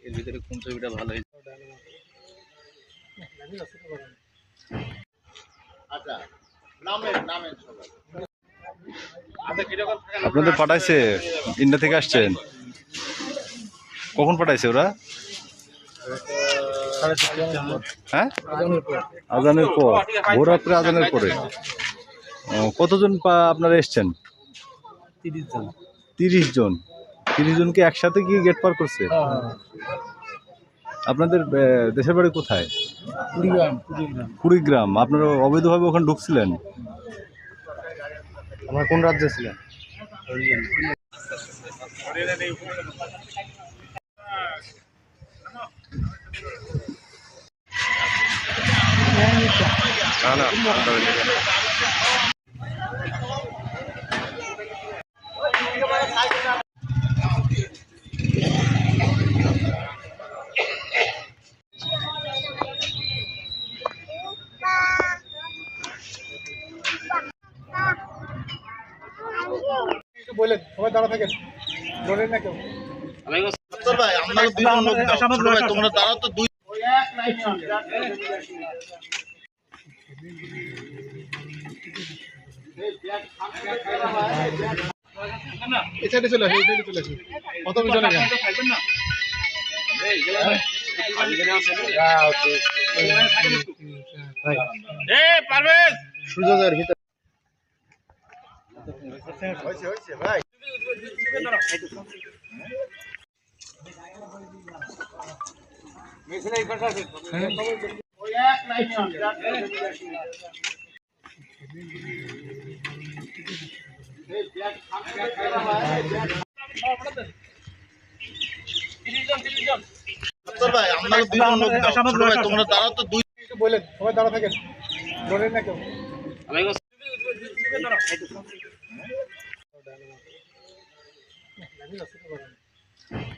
এর ভিতরে কোন ছবিটা ভালো হয়েছে আপনাদের পাঠাইছে ইন্ডিয়া থেকে আসছেন। কখন পাঠাইছে ওরা? হ্যাঁ? আজানের পর। ভোর রাত্রে আজানের পরে। কতজন পা- আপনারা এসছেন? তিরিশ জন। তিরিশ জন। তিরিশ জনকে একসাথে গিয়ে গেট পার করছে? আপনাদের দেশের বাড়ি কোথায়? কুড়িগ্রাম আপনারা অবৈধভাবে ওখানে ঢুকছিলেন? আমার কোন রাজ্যে ছিলেন বলেন সবাই দাঁড়া থাকেন। বলেন না কেউ। এই সাইডে চলে আসি এই সাইডে চলে আসি। কত পিছনে গেল সূর্যোদয়ের ভিতরে বলেন সবাই দাঁড়া থাকেন। বলেন না কেউ। La misma se fue con.